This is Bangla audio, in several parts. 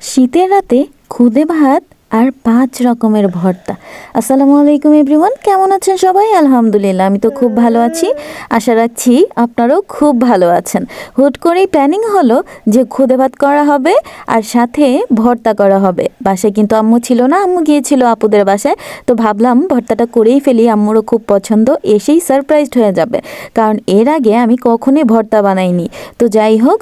শীতের রাতে খুদে ভাত আর পাঁচ রকমের ভর্তা। আসসালামু আলাইকুম এভরিওয়ান কেমন আছেন সবাই? আলহামদুলিল্লাহ, আমি তো খুব ভালো আছি। আশা রাখছি আপনারাও খুব ভালো আছেন। হুট করেই প্ল্যানিং হলো যে খুদে ভাত করা হবে আর সাথে ভর্তা করা হবে। বাসায় কিন্তু আম্মু ছিল না, আম্মু গিয়েছিল আপুদের বাসায়। তো ভাবলাম ভর্তাটা করেই ফেলি, আম্মুরও খুব পছন্দ, এসেই সারপ্রাইজড হয়ে যাবে। কারণ এর আগে আমি কখনোই ভর্তা বানাইনি। তো যাই হোক,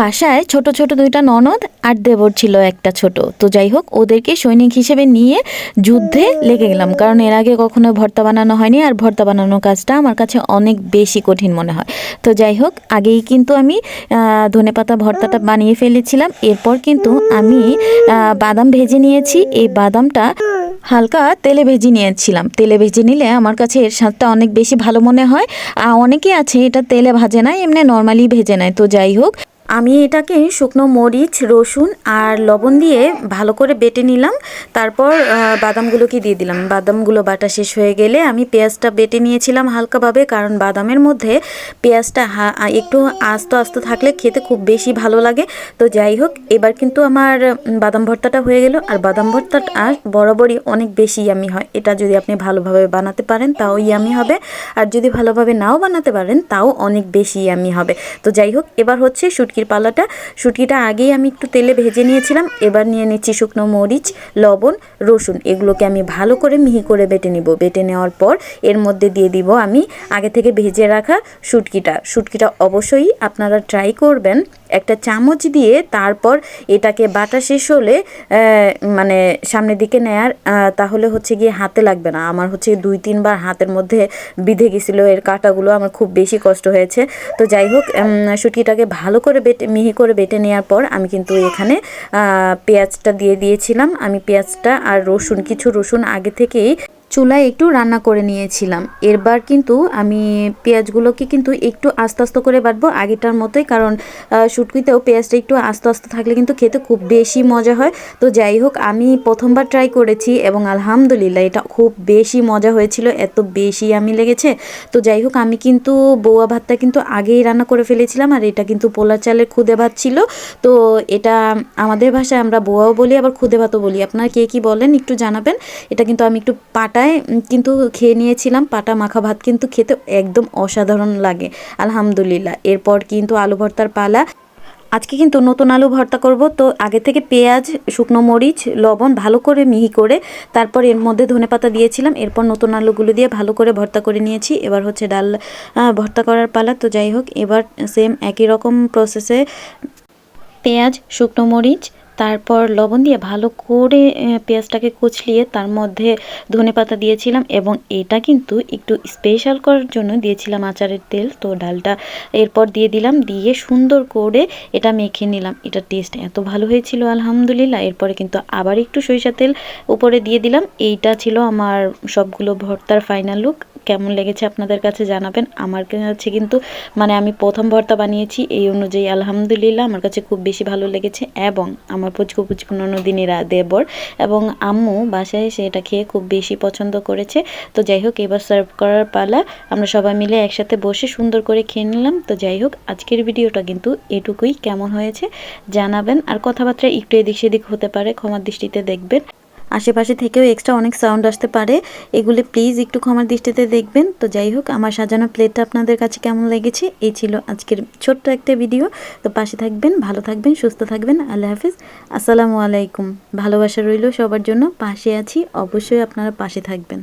বাসায় ছোট ছোট দুইটা ননদ আর দেবর ছিল একটা ছোট। তো যাই হোক, ওদেরকে সৈনিক হিসেবে নিয়ে যুদ্ধে লেগে গেলাম। কারণ এর আগে কখনো ভর্তা বানানো হয়নি আর ভর্তা বানানোর কাজটা আমার কাছে অনেক বেশি কঠিন মনে হয়। তো যাই হোক, আগেই কিন্তু আমি ধনেপাতা ভর্তাটা বানিয়ে ফেলেছিলাম। এরপর কিন্তু আমি বাদাম ভেজে নিয়েছি। এই বাদামটা হালকা তেলে ভেজে নিয়েছিলাম। তেলে ভেজে নিলে আমার কাছে এর স্বাদটা অনেক বেশি ভালো মনে হয়। আর অনেকেই আছে এটা তেলে ভাজে না এমনি নর্মালি ভেজে নেয়। তো যাই হোক আমি এটাকে শুকনো মরিচ, রসুন আর লবণ দিয়ে ভালো করে বেটে নিলাম। তারপর বাদামগুলোকে দিয়ে দিলাম। বাদামগুলো বাটা শেষ হয়ে গেলে আমি পেঁয়াজটা বেটে নিয়েছিলাম হালকাভাবে, কারণ বাদামের মধ্যে পেঁয়াজটা একটু আস্ত আস্ত থাকলে খেতে খুব বেশি ভালো লাগে। তো যাই হোক, এবার কিন্তু আমার বাদাম ভর্তাটা হয়ে গেল। আর বাদাম ভর্তাটা বরাবরই অনেক বেশি ইয়ামি হয়। এটা যদি আপনি ভালোভাবে বানাতে পারেন, তাও ইয়ামি হবে। আর যদি ভালোভাবে নাও বানাতে পারেন, তাও অনেক বেশি ইয়ামি হবে। তো যাই হোক, এবার হচ্ছে শুটকির পালাটা। শুটকিটা আগেই আমি একটু তেলে ভেজে নিয়েছিলাম। এবার নিয়ে নিচ্ছি শুকনো মরিচ, লবণ, রসুন। এগুলোকে আমি ভালো করে মিহি করে বেটে নিব। বেটে নেওয়ার পর এর মধ্যে দিয়ে দিব আমি আগে থেকে ভেজে রাখা শুটকিটা। শুটকিটা অবশ্যই আপনারা ট্রাই করবেন। একটা চামচ দিয়ে তারপর এটাকে বাটা শেষ হলে মানে সামনের দিকে নেয়ার তাহলে হচ্ছে গিয়ে হাতে লাগবে না। আমার হচ্ছে দুই, তিনবার হাতের মধ্যে বিঁধে গেছিল, এর কাঁটাগুলো আমার খুব বেশি কষ্ট হয়েছে। তো যাই হোক শুটকিটাকে ভালো করে বেটে, মিহি করে বেটে নেওয়ার পর আমি কিন্তু এখানে পেঁয়াজটা দিয়ে দিয়েছিলাম। আমি পেঁয়াজটা আর রসুন, কিছু রসুন আগে থেকেই চুলায় একটু রান্না করে নিয়েছিলাম। এরবার কিন্তু আমি পেঁয়াজগুলোকে কিন্তু একটু আস্তে আস্তে করে বাটবো আগেটার মতোই কারণ আহ, শুটকিতেও পেঁয়াজটা একটু আস্তে আস্তে থাকলে কিন্তু খেতে খুব বেশি মজা হয়। তো যাই হোক আমি প্রথমবার ট্রাই করেছি এবং আলহামদুলিল্লাহ এটা খুব বেশি মজা হয়েছিল এত বেশি আমি লেগেছে। তো যাই হোক আমি কিন্তু বৌয়া ভাতটা কিন্তু আগেই রান্না করে ফেলেছিলাম আর এটা কিন্তু পোলা চালের খুদে ভাত ছিল। তো এটা আমাদের ভাষায় আমরা বোয়াও বলি আবার খুদে ভাতও বলি। আপনারা কে কি বলেন একটু জানাবেন। এটা কিন্তু আমি একটু পাটায় কিন্তু খেয়ে নিয়েছিলাম। পাটা মাখা ভাত কিন্তু খেতে একদম অসাধারণ লাগে। আলহামদুলিল্লাহ। এরপর কিন্তু আলু ভর্তার পালা। আজকে কিন্তু নতুন আলু ভর্তা করব। তো আগে থেকে পেঁয়াজ, শুকনো মরিচ, লবণ ভালো করে মিহি করে তারপর এর মধ্যে ধনেপাতা দিয়েছিলাম। এরপর নতুন আলুগুলো দিয়ে ভালো করে ভর্তা করে নিয়েছি। এবার হচ্ছে ডাল ভর্তা করার পালা। তো যাই হোক, এবার সেম একই রকম প্রসেসে পেঁয়াজ, শুকনো মরিচ তারপর লবণ দিয়ে ভালো করে পেঁয়াজটাকে কুচলিয়ে তার মধ্যে ধনেপাতা দিয়েছিলাম এবং এটা কিন্তু একটু স্পেশাল করার জন্য দিয়েছিলাম আচারের তেল। তো ডালটা এরপর দিয়ে দিলাম, দিয়ে সুন্দর করে এটা মেখে নিলাম। এটা টেস্ট এত ভালো হয়েছিল, আলহামদুলিল্লাহ। এরপরে কিন্তু আবার একটু সরিষা তেল উপরে দিয়ে দিলাম। এইটা ছিল আমার সবগুলো ভর্তার ফাইনাল লুক কেমন লেগেছে আপনাদের কাছে জানাবেন। আমার কাছে কিন্তু মানে আমি প্রথম ভর্তা বানিয়েছি, এই অনুযায়ী আলহামদুলিল্লাহ আমার কাছে খুব বেশি ভালো লেগেছে এবং আমার পুচকু পুচকু ননদিনীরা দেবর এবং আম্মু বাসায় এসে এটা খেয়ে খুব বেশি পছন্দ করেছে। তো যাই হোক, এবার সার্ভ করার পালা। আমরা সবাই মিলে একসাথে বসে সুন্দর করে খেয়ে নিলাম। তো যাই হোক, আজকের ভিডিওটা কিন্তু এটুকুই। কেমন হয়েছে জানাবেন। আর কথাবার্তা একটু এদিক সেদিক হতে পারে ক্ষমার দৃষ্টিতে দেখবেন। আশেপাশে থেকেও এক্সট্রা অনেক সাউন্ড আসতে পারে। এগুলি প্লিজ একটু ক্ষমার দৃষ্টিতে দেখবেন। তো যাই হোক, আমার সাজানো প্লেটটা আপনাদের কাছে কেমন লেগেছে? এই ছিল আজকের ছোট্ট একটা ভিডিও তো পাশে থাকবেন, ভালো থাকবেন, সুস্থ থাকবেন। আল্লাহ হাফিজ। আসসালামু আলাইকুম। ভালোবাসা রইল সবার জন্য। পাশে আছি। অবশ্যই আপনারা পাশে থাকবেন।